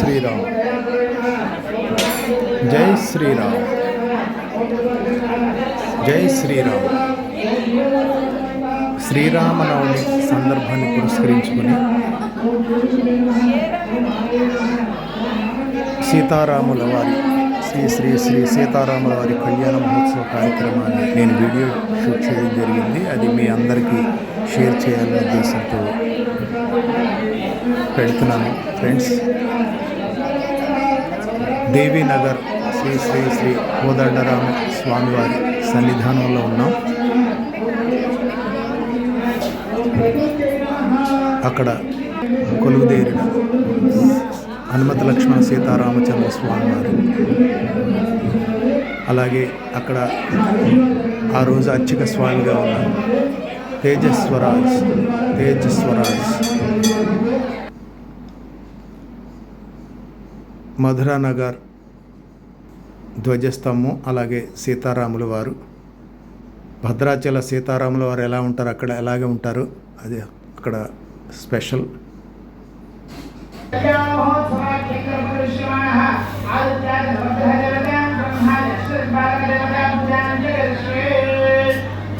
శ్రీరామ్. జై శ్రీరామ్. జై శ్రీరామ్. శ్రీరామనవమి సందర్భాన్ని పురస్కరించుకుని సీతారాముల వారి శ్రీ శ్రీ శ్రీ సీతారాముల వారి కళ్యాణ మహోత్సవ కార్యక్రమాన్ని నేను వీడియో షూట్ చేయడం జరిగింది. అది మీ అందరికీ షేర్ చేయాలనే ఉద్దేశంతో పెడుతున్నాను ఫ్రెండ్స్ దేవీనగర్ శ్రీ శ్రీ శ్రీ కోదండరామ స్వామివారి సన్నిధానంలో ఉన్నాం. అక్కడ కొలువుదేరిన హనుమత లక్ష్మణ సీతారామచంద్ర స్వామి వారు అలాగే అక్కడ ఆ రోజు అర్చక స్వామిగా ఉన్న తేజస్వరాజ్ తేజస్వరాజ్ మధురానగర్ ధ్వజస్తంభం అలాగే సీతారాముల వారు. భద్రాచల సీతారాముల వారు ఎలా ఉంటారు అక్కడ ఎలాగే ఉంటారు అది అక్కడ స్పెషల్.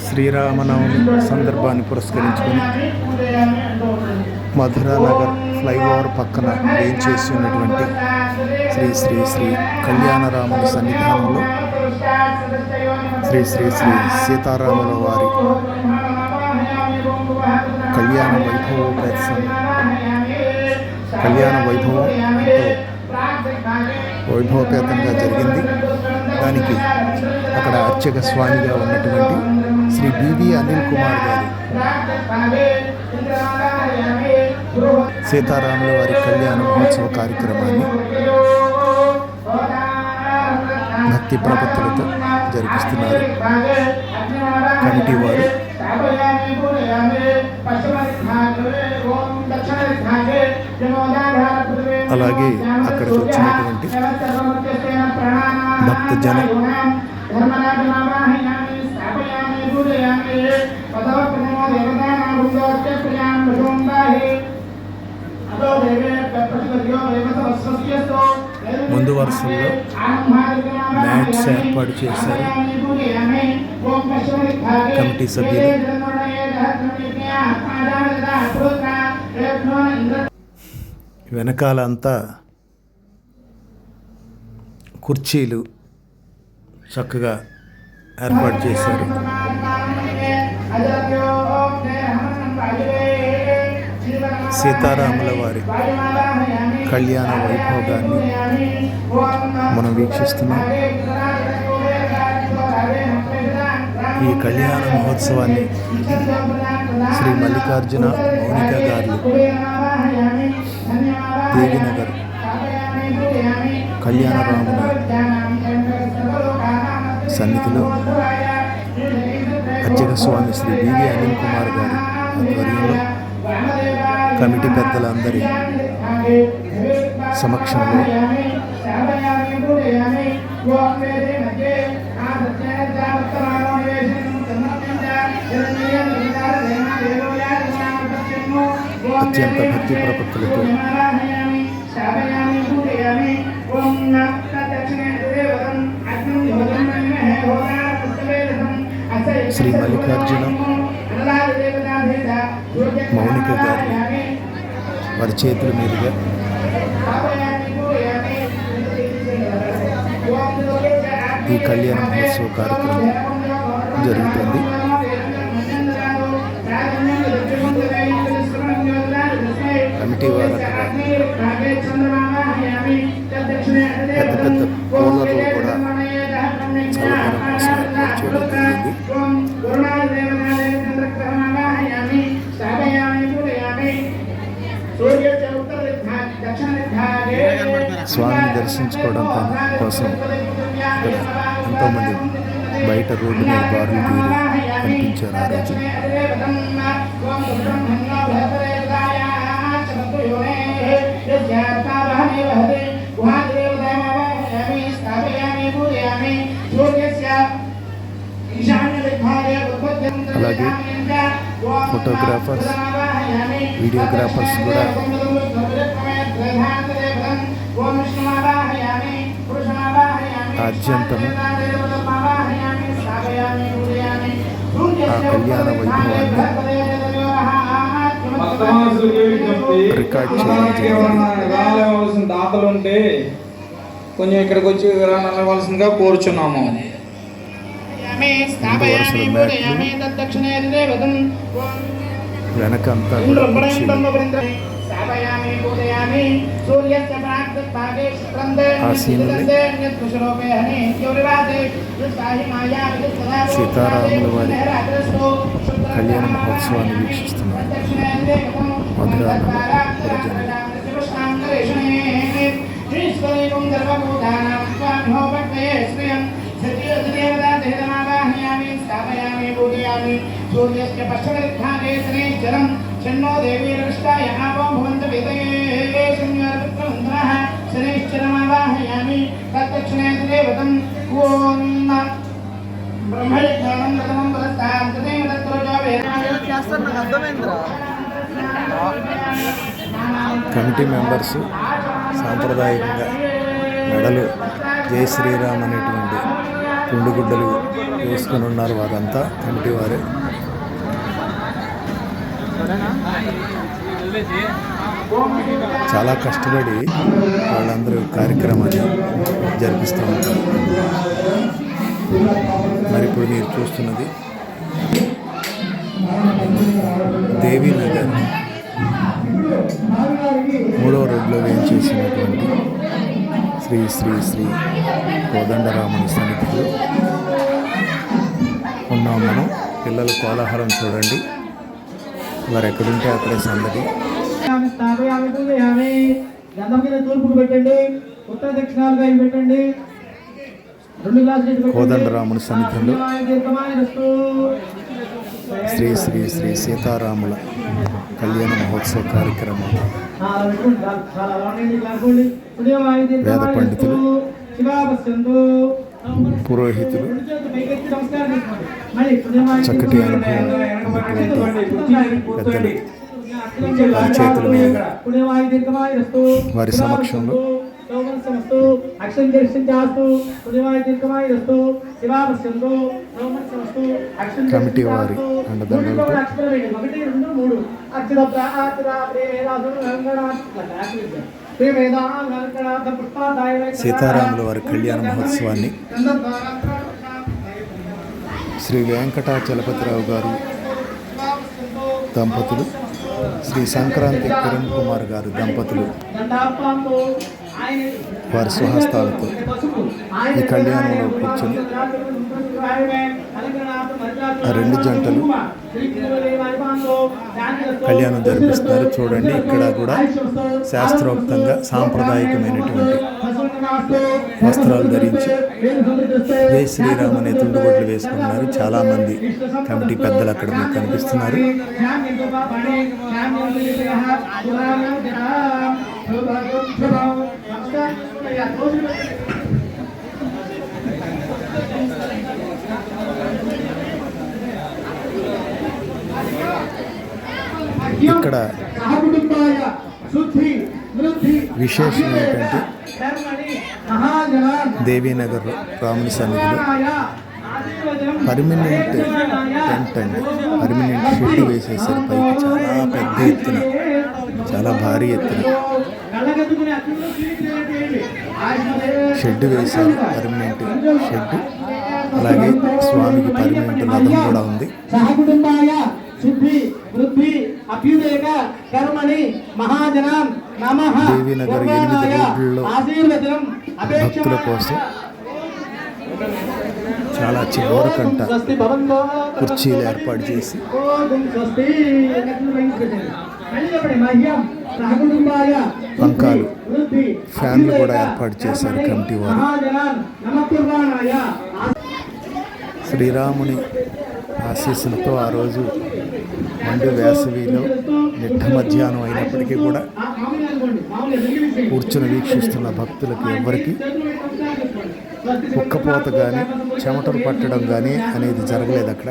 శ్రీరామనవమి సందర్భాన్ని పురస్కరించుకుని మధురానగర్ ఫ్లైఓవర్ పక్కన ఏం చేసి ఉన్నటువంటి శ్రీ శ్రీ శ్రీ కళ్యాణరాముని సన్నిధానంలో శ్రీ శ్రీ శ్రీ సీతారాముల వారి కళ్యాణ వైభవోపేతం కళ్యాణ వైభవం వైభవపేతంగా జరిగింది. దానికి అక్కడ అర్చక స్వామిగా ఉన్నటువంటి శ్రీ బివి అనిల్ కుమార్ గారు సీతారాముల వారి కళ్యాణ మహోత్సవ కార్యక్రమాన్ని భక్తి ప్రపత్తులతో జరిపిస్తున్నారు. కమిటీ వారు అలాగే అక్కడికి వచ్చినటువంటి భక్తజనం ముందు వరుసలో మ్యాట్స్ ఏర్పాటు చేశారు. కమిటీ సభ్యులు. వెనకాల అంతా కుర్చీలు చక్కగా ఏర్పాటు చేశారు. సీతారాముల వారి కళ్యాణ వైభోగాన్ని మనం వీక్షిస్తున్నాం. ఈ కళ్యాణ మహోత్సవాన్ని శ్రీ మల్లికార్జున మౌనిక గారు దేవినగర్ కళ్యాణరాముని సన్నిధిలో అర్చక స్వామి శ్రీ వివి అనిల్ కుమార్ గారి ఆధ్వర్యంలో కమిటీ పెద్దలందరి సమక్షంలో అత్యంత భక్తి ప్రపత్తులతో శ్రీ మల్లికార్జున మౌనిక గారు వారి చేతుల మీదుగా ఈ కళ్యాణ మహోత్సవ కార్యక్రమం జరుగుతుంది. కమిటీ వారు పెద్ద పెద్ద స్వామిని కోసం ఇక్కడ ఎంతోమంది బయట రోడ్డు మీద బారులు తీరి కనిపించారు ఆ రోజు. అలాగే ఫోటోగ్రాఫర్స్ వీడియోగ్రాఫర్స్ కూడా ఆద్యంతము ఆ కళ్యాణ వైభవాన్ని రికార్డ్ చేయడం దాతలు ఉంటే కొంచెం ఇక్కడికి వచ్చి రానవలసిందిగా కోరుచున్నాము. వెనకంతా కూడా కుర్చీలు ఆ సీనుల్ని సీతారాముల వారి కళ్యాణ మహోత్సవాన్ని వీక్షిస్తున్నారు. మధురాన ప్రజలు. स्थापयामि पूजयामि सूर्यस्य पश्चिमदिग्धादेशने जलं चन्नो देवीरविष्टाय आपों भवन्त वेदये शनिवारपुत्रवन्धनः शनैश्चरमावाहयामि तद्दक्षिणे देवतम् ॐ ब्रह्मयज्ञानं प्रथमं पुरस्तां कृते तत्रोजो కమిటీ మెంబర్స్ సాంప్రదాయకంగా మెడలు జై శ్రీరామ్ అనేటువంటి తుండుగుడ్డలు వేసుకొని ఉన్నారు వారంతా కమిటీ వారే. చాలా కష్టపడి వాళ్ళందరూ కార్యక్రమాన్ని జరిపిస్తూ ఉంటారు. మరి ఇప్పుడు మీరు చూస్తున్నది దేవీనగర్. మూడవ రోడ్లో వేయించేసినటువంటి శ్రీ శ్రీ శ్రీ కోదండరాముని సన్నిధిలో ఉన్నాం మనం. పిల్లల కోలాహలం చూడండి. వారు ఎక్కడుంటే అక్కడే సందడి. తూర్పుకు పెట్టండి. ఉత్తర దక్షిణాలుగా పెట్టండి. కోదండరాముని సన్నిధిలో. శ్రీ శ్రీ శ్రీ సీతారాముల కళ్యాణ మహోత్సవ కార్యక్రమం. వేద పండితులు, పురోహితులు చక్కటి అనుభవం వారి చేతుల వారి సమక్షంలో కమిటీ వారి సీతారాముల వారి కళ్యాణ మహోత్సవాన్ని శ్రీ వెంకటాచలపతిరావు గారు దంపతులు శ్రీ సంక్రాంతి కిరణ్ కుమార్ గారు దంపతులు. వారి స్వహస్తాలతో ఈ కళ్యాణంలో కూర్చొని రెండు జంటలు కళ్యాణం జరిపిస్తారు చూడండి ఇక్కడ కూడా శాస్త్రోక్తంగా సాంప్రదాయకమైనటువంటి వస్త్రాలు ధరించి జై శ్రీరామ్ అనే తుండుగొడ్లు వేసుకున్నారు చాలామంది కమిటీ పెద్దలు అక్కడ మీకు కనిపిస్తున్నారు. ఇక్కడ విశేషం ఏంటంటే దేవీనగర్ రాముని సన్నిధిలో పర్మనెంట్ టెంట్ అండి. పర్మనెంట్ షెడ్ వేసేసారు పైకి చాలా పెద్ద ఎత్తున చాలా భారీ ఎత్తున షెడ్ వేశారు పర్మనెంట్ షెడ్. అలాగే స్వామికి పర్మనెంట్ రథం కూడా ఉంది. దేవీనగర్ ఎనిమిది రోడ్లలో భక్తుల కోసం చాలా చివరికంట కుర్చీలు ఏర్పాటు చేసి పంకాలు, ఫ్యాన్లు కూడా ఏర్పాటు చేశారు కమిటీ వారు. శ్రీరాముని ఆశీస్సులతో ఆ రోజు మండు వేసవిలో నిట్ట మధ్యాహ్నం అయినప్పటికీ కూడా కూర్చుని వీక్షిస్తున్న భక్తులకు ఎవ్వరికి కుక్కపోత కానీ చెమటలు పట్టడం కానీ అనేది జరగలేదు అక్కడ.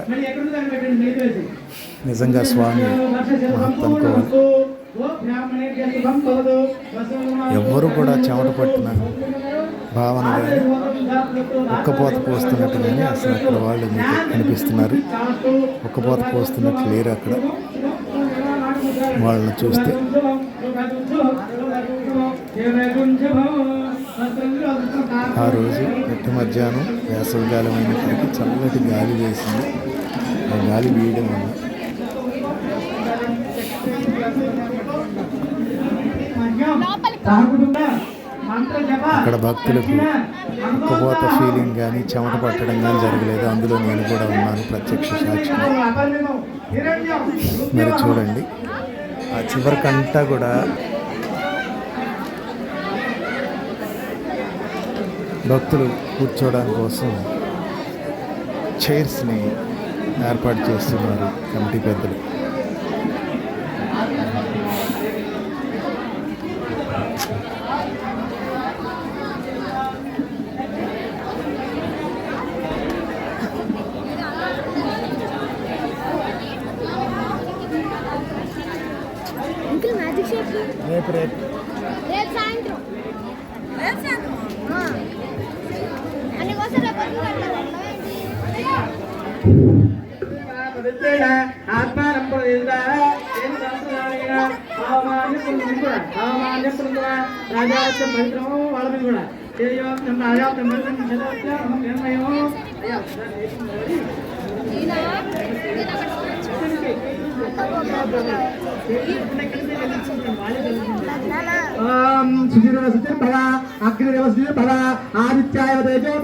నిజంగా స్వామి మహత్ అనుకోవాలి ఎవ్వరు కూడా చెమట పట్టిన భావన కానీ ఒక్కపోత పోస్తున్నట్టు కానీ అసలు అక్కడ వాళ్ళు మీకు కనిపిస్తున్నారు. ఒక్కపోత పోస్తున్నట్టు లేరు అక్కడ. వాళ్ళని చూస్తే ఆ రోజు ఎట్టి మధ్యాహ్నం వేసవికాలం అయినప్పటికీ చల్లటి గాలి వేసింది. ఆ గాలి వేయడం వల్ల అక్కడ భక్తులకు ఉపవాత ఫీలింగ్ కానీ చెమట పట్టడం కానీ జరగలేదు. అందులో నేను కూడా ఉన్నాను. ప్రత్యక్ష సాక్షి మీరు చూడండి. ఆ చివరికంతా కూడా భక్తులు కూర్చోవడానికి కోసం చైర్స్ని ఏర్పాటు చేస్తున్నారు కమిటీ పెద్దలు.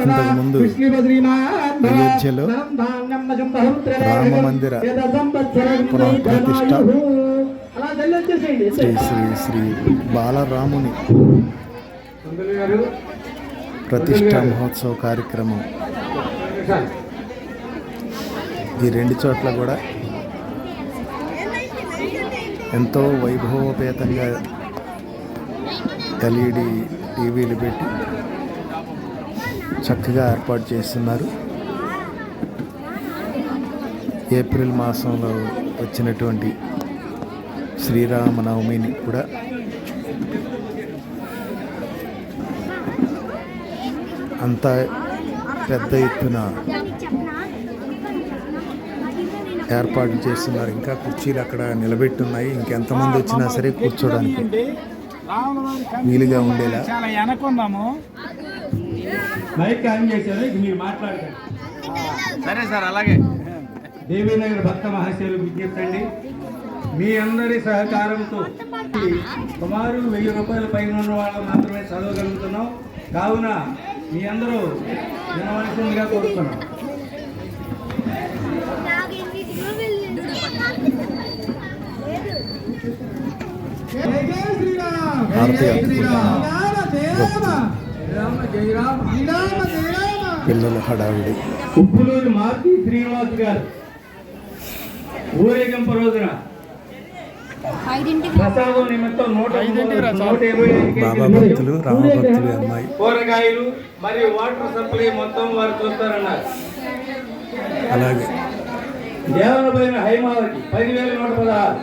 ఇంతకుముందు అయోధ్యలో రామ మందిర పునఃప్రతిష్ట శ్రీ శ్రీ శ్రీ బాలరాముని ప్రతిష్టా మహోత్సవ కార్యక్రమం. ఈ రెండు చోట్ల కూడా ఎంతో వైభవోపేతంగా ఎల్ఈడి టీవీలు పెట్టి చక్కగా ఏర్పాటు చేస్తున్నారు. ఏప్రిల్ మాసంలో వచ్చినటువంటి శ్రీరామనవమిని కూడా అంత పెద్ద ఎత్తున ఏర్పాటు చేస్తున్నారు. ఇంకా కుర్చీలు అక్కడ నిలబెట్టున్నాయి. ఇంకెంతమంది వచ్చినా సరే కూర్చోడానికి వీలుగా ఉండేలా. చాలా మైక్ ఆన్ చేశారు ఇక మీరు మాట్లాడకండి. సరే సార్ అలాగే. దేవీనగర్ భక్త మహాశయులు విజ్ఞప్తి అండి. మీ అందరి సహకారంతో సుమారు వెయ్యి రూపాయల పైన ఉన్న వాళ్ళు మాత్రమే చదవగలుగుతున్నాం. కావున మీ అందరూ వినవలసిందిగా కోరుతున్నాం. శ్రీరామ్. శ్రీరామ. పిల్లల హడావిడి. ఉప్పులూరి మారుతి శ్రీనివాస్ గారు. ఊరేగింపు రోజున ప్రసాదం నిమిత్తం నూట నూట ఇరవై ఐదు బాబా కేజీలు భక్తులు రామ భక్తులు అమ్మాయి. కూరగాయలు మరియు వాటర్ సప్లై మొత్తం వారు చూస్తారన్నారు. అలాగే. దేవనపైన హైమావతి పదివేల నూట పదహారు.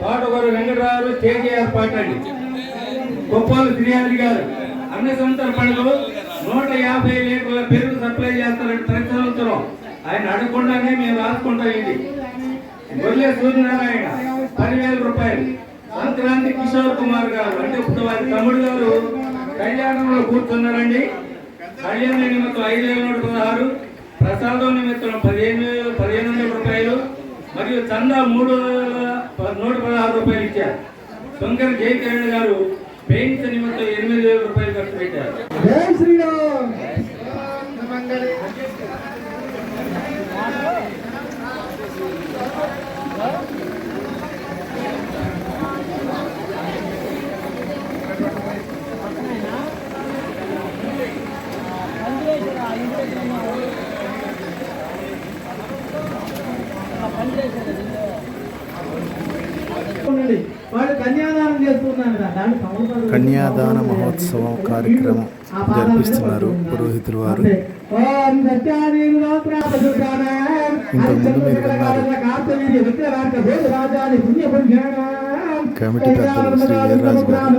తోటగారు వెంకటరావు స్టేజ్ ఏర్పాటు అండి గొప్పాలు శ్రీహరి గారు. అన్న సంవత్సర నూట యాభై లీటర్ల పెరుగు సప్లై చేస్తారని ప్రతి సంవత్సరం. ఆయన అడగకుండానే మేము రాసుకుంటాం ఇది. గొల్లె సూర్యనారాయణ పదివేల రూపాయలు. సంక్రాంతి కిషోర్ కుమార్ గారు అంటే ఇప్పుడు వారి తమ్ముడు గారు కళ్యాణంలో కూర్చున్నారండి. కళ్యాణ నిమిత్తం ఐదు వేల నూట పదహారు ప్రసాదం నిమిత్తం పదిహేను వేల పదిహేను వందల రూపాయలు మరియు చందా మూడు వేల నూట పదహారు రూపాయలు ఇచ్చారు. శంకర్ జయకిరణ్ గారు పెయింట్స్ నిమిత్తం ఎనిమిది వేల రూపాయలు ఖర్చు పెట్టారు. జై శ్రీరామ్ మంగళ ఉండండి. వాళ్ళు కన్యాదానం చేస్తున్నారు కదా, దాన్ని సంవత్సరాలు కన్యాదాన మహోత్సవం కార్యక్రమం జరిపిస్తున్నారు పురోహితులు వారు ఇంతకుముందు మీరు విన్నారు. కమిటీ పెద్దలు శ్రీ వీర్రాజు గారు.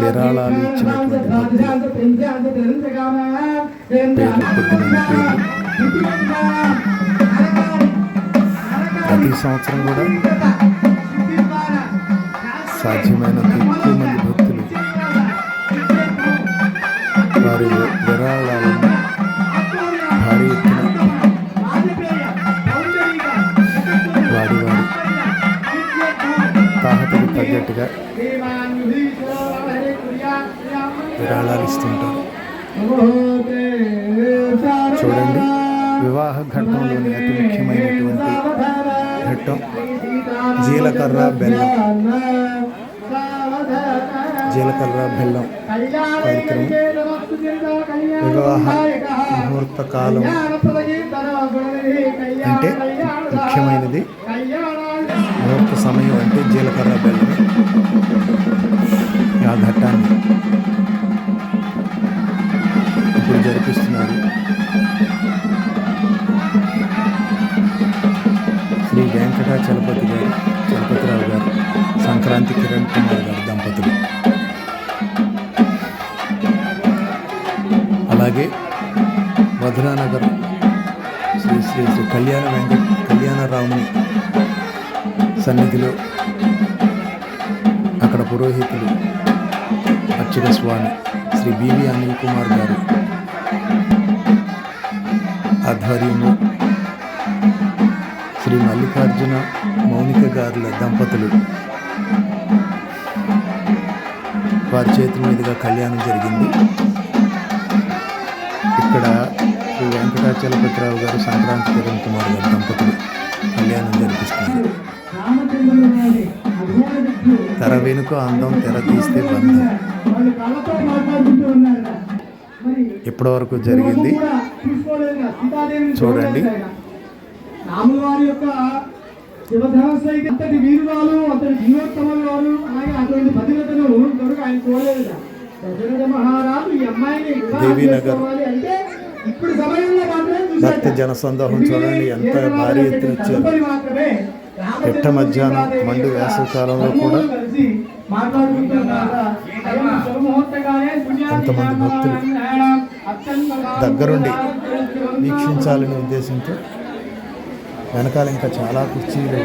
విరాళాలు ఇచ్చినటువంటి ప్రతి సంవత్సరం కూడా సాధ్యమైనంత ఎక్కువ మంది భక్తులు వారి విరాళాలను భారీ ఎత్తున వారి వారి తాహతకు తగ్గట్టుగా విరాళాలు ఇస్తుంటారు. చూడండి వివాహ ఘట్టంలోని అతి ముఖ్యమైనటువంటి ఘట్టం జీలకర్ర బెల్లం. జీలకర్ర బెల్లం కార్యక్రమం వివాహ ముహూర్త కాలం అంటే ముఖ్యమైనది. ముహూర్త సమయం అంటే జీలకర్ర బెల్లం. సన్నిధిలో అక్కడ పురోహితులు అర్చక స్వామి శ్రీ బివి అనిల్ కుమార్ గారు ఆధ్వర్యంలో శ్రీ మల్లికార్జున మౌనిక గారుల దంపతులు వారి చేతుల మీదుగా కళ్యాణం జరిగింది. ఇక్కడ శ్రీ వెంకటాచలపతిరావు గారు సంక్రాంతి కిరణ్ కుమార్ గారు దంపతులు కళ్యాణం జరిపిస్తున్నారు తెర వెనుక అందం తెర తీస్తే బంధం ఇప్పటి వరకు జరిగింది చూడండి. చూడలేదు ఆయన. రాముల వారి యొక్క శివధనస్సు అయితే అంతటి వీరురాలు అంతటి జీవోత్తములు వారు అలాగే అటువంటి భద్రతను దొరక ఆయన చూడలేదుగా దశరథ మహారాజు ఈ అమ్మాయిని వివాహం దేవీనగర్. అంటే ఇప్పుడు సమయంలో మాత్రమే చూశాట. భక్త జనసందోహం చూడండి ఎంత భారీ ఎత్తున వచ్చారు పిట్ట మధ్యాహ్నం మండు వేసవి కాలంలో కూడా అంతమంది భక్తులు దగ్గరుండి వీక్షించాలనే ఉద్దేశంతో వెనకాల ఇంకా చాలా కుర్చీలు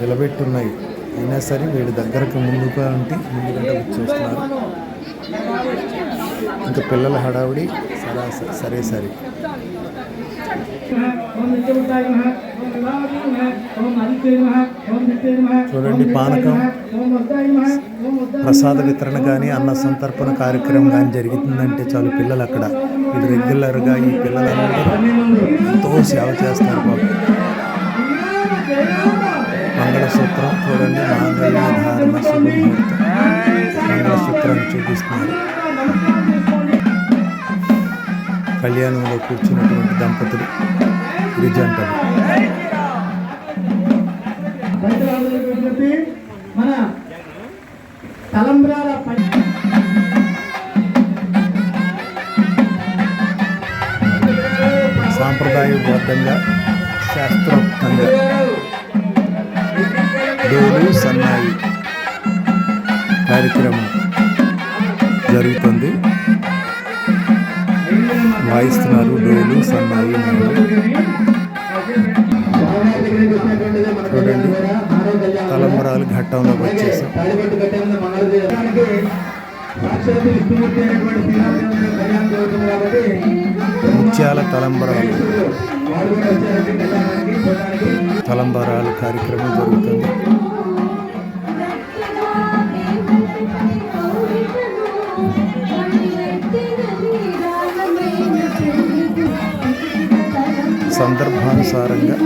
నిలబెట్టున్నాయి. అయినా సరే వీడి దగ్గరకు ముందుగా ఉంటే ముందుకంటే వచ్చేస్తున్నారు. ఇంకా పిల్లల హడావుడి సరాసరి సరే సరే. చూడండి, పానకం, ప్రసాద వితరణ కానీ అన్న సంతర్పణ కార్యక్రమం కానీ జరుగుతుందంటే చాలు పిల్లలు అక్కడ. ఇది రెగ్యులర్గా ఈ పిల్లలందరూ ఎంతో సేవ చేస్తారు బాబు. మంగళసూత్రం చూడండి మాంగళ్య ధారణ శుభముహూర్తం. మంగళసూత్రాన్ని చూపిస్తున్నారు. కళ్యాణంలో కూర్చున్నటువంటి దంపతులు గిరిజంటలు. మన తలంబ్రాల పై సాంప్రదాయబద్ధంగా శాస్త్రోక్తంగా డోలు సన్నాయి కార్యక్రమం జరుగుతుంది. వాయిస్తున్నారు డోలు సన్నాయి చూడండి తలంబరాలు ఘట్టంలోకి వచ్చేసాం ముత్యాల తలంబరాలు. తలంబరాలు కార్యక్రమం జరుగుతుంది. సందర్భానుసారంగా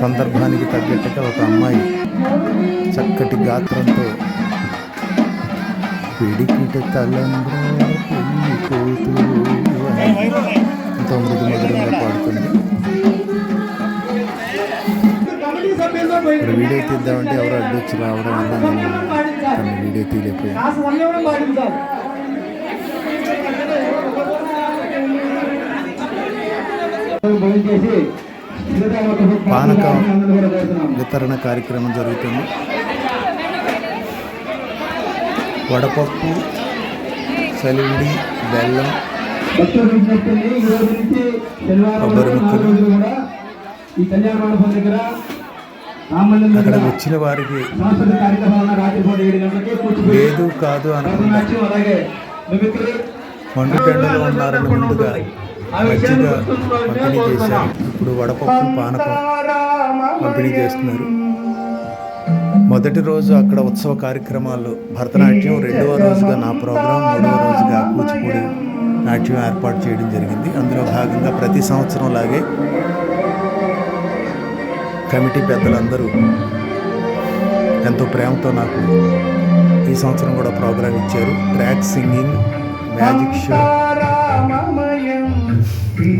సందర్భానికి తగ్గట్టుగా ఒక అమ్మాయి చక్కటి గాత్రంతో పిడికిట తలంబ్రాల పెళ్ళి కూతురు ఎంతో మృదు మధురంగా పాడుతుంది వీడియో తీద్దామంటే ఎవరు అడ్డొచ్చి రావడం వల్ల నేను తన వీడియో తీయలేకపోయాను. పానకం. వితరణ కార్యక్రమం జరుగుతుంది. వడపప్పు సలివిడి బెల్లం కొబ్బరి ముక్కలు. అక్కడ వచ్చిన వారికి లేదు కాదు మండు టెండలో ఉన్నారని ముందుగా మజ్జిగ పంపిణీ చేశారు. ఇప్పుడు వడపప్పు పానకం పంపిణీ చేస్తున్నారు. మొదటి రోజు అక్కడ ఉత్సవ కార్యక్రమాలు భరతనాట్యం రెండవ రోజుగా నా ప్రోగ్రాం మూడవ రోజుగా కూచిపూడి నాట్యం ఏర్పాటు చేయడం జరిగింది. అందులో భాగంగా ప్రతి సంవత్సరం లాగే కమిటీ పెద్దలందరూ ఎంతో ప్రేమతో నాకు ఈ సంవత్సరం కూడా ప్రోగ్రాం ఇచ్చారు. Track singing magic show.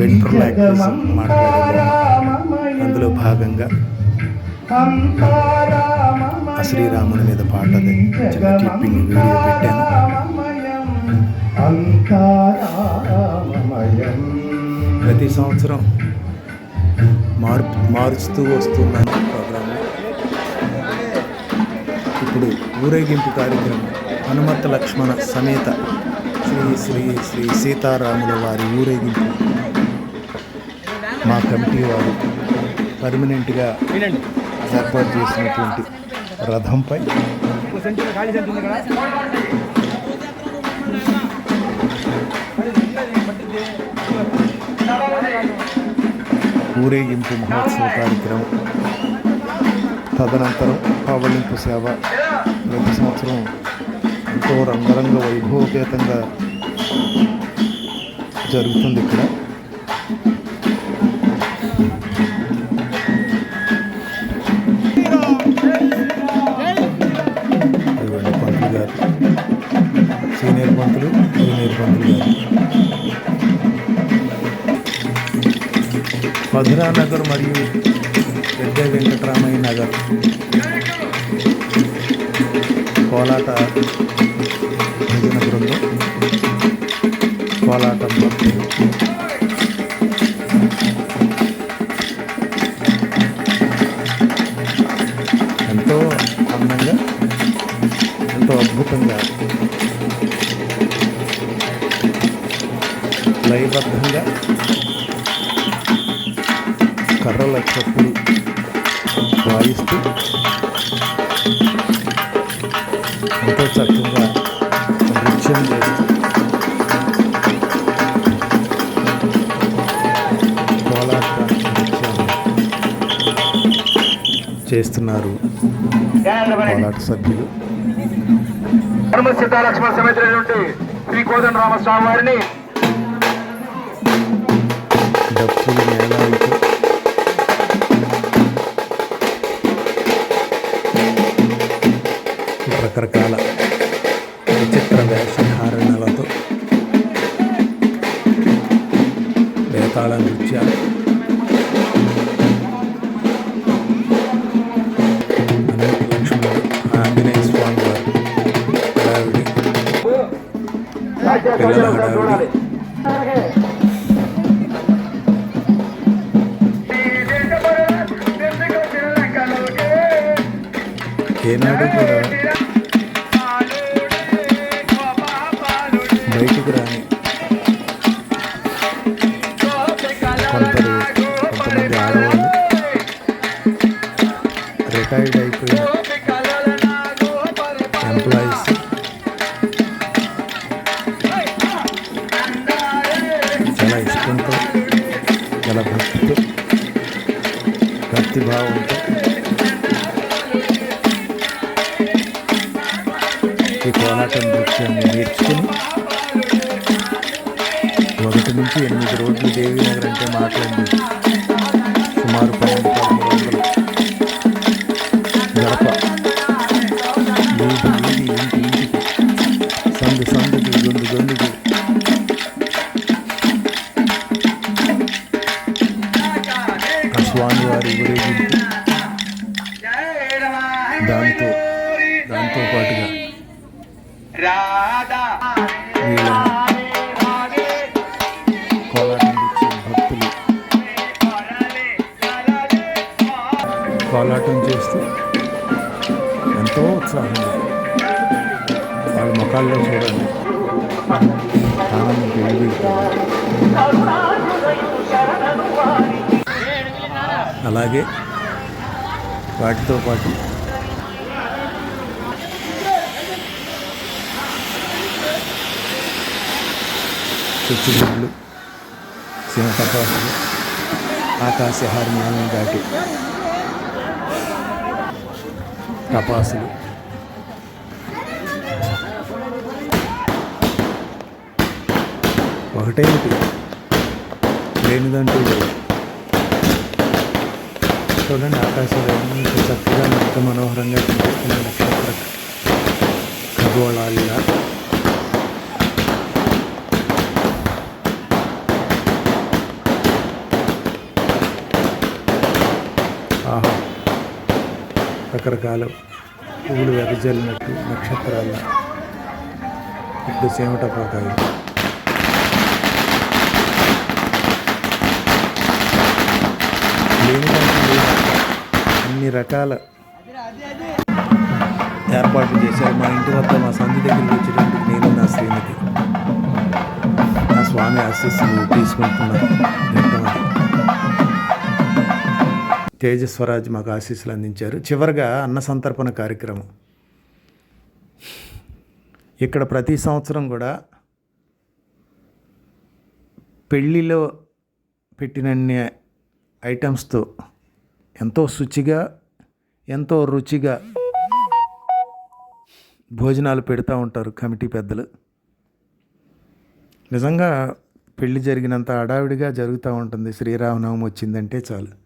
Ventriloquism మాట్లాడే అందులో భాగంగా శ్రీరాముని మీద పాటది చిన్న క్లిప్పింగ్ వీడియో పెట్టాను. ప్రతి సంవత్సరం మార్పు మారుస్తూ వస్తున్నాను ప్రోగ్రామ్. ఇప్పుడు ఊరేగింపు కార్యక్రమం హనుమత లక్ష్మణ సమేత శ్రీ శ్రీ శ్రీ సీతారాముల వారి ఊరేగింపు. మా కమిటీ వారు పర్మనెంట్గా ఏర్పాటు చేసినటువంటి రథంపై ఊరేగింపు మహోత్సవ కార్యక్రమం. తదనంతరం పవళింపు సేవ. ప్రతి సంవత్సరం ఎంతో రంగరంగ వైభవపేతంగా జరుగుతుంది ఇక్కడ. జూనియర్ మధురా నగర్ మరియు పెద్ద వెంకటరామయ్య నగర్. కోలాట ఎంతో చక్కగా నృత్యం చేస్తూ చేస్తున్నారు కోలాట సభ్యులు ధర్మ సీతాలక్ష్మణ సమేత నుండి శ్రీ కోదండ రామస్వామి వారిని డప్పులు చిచ్చుగుడ్లు సింహ తపాసులు ఆకాశ హార్మోనియం దాటి తపాసులు ఒకటేమిటి లేనిదంటూ లేదు. చూడండి ఆకాశంలో చక్కగా ఎంత మనోహరంగా కనిపిస్తున్న నక్షత్ర ఖగోళాలుగా రకరకాల పువ్వులు వెదజల్లినట్టు నక్షత్రాల ఇప్పుడు సేమటపాకాయలు లేనిదంటూ అన్ని రకాల ఏర్పాట్లు చేశారు. మా ఇంటి వద్ద మా సంధి దగ్గరికి వచ్చేటప్పుడు నేను నా శ్రీమతి నా స్వామి ఆశీస్సులు తీసుకుంటున్నాను. తేజస్వరాజ్ మాకు ఆశీస్సులు అందించారు. చివరిగా అన్న సంతర్పణ కార్యక్రమం. ఇక్కడ ప్రతి సంవత్సరం కూడా పెళ్ళిలో పెట్టినన్ని ఐటమ్స్తో ఎంతో శుచిగా ఎంతో రుచిగా భోజనాలు పెడతా ఉంటారు కమిటీ పెద్దలు. నిజంగా పెళ్ళి జరిగినంత హడావిడిగా జరుగుతూ ఉంటుంది. శ్రీరామనవమి వచ్చిందంటే చాలు.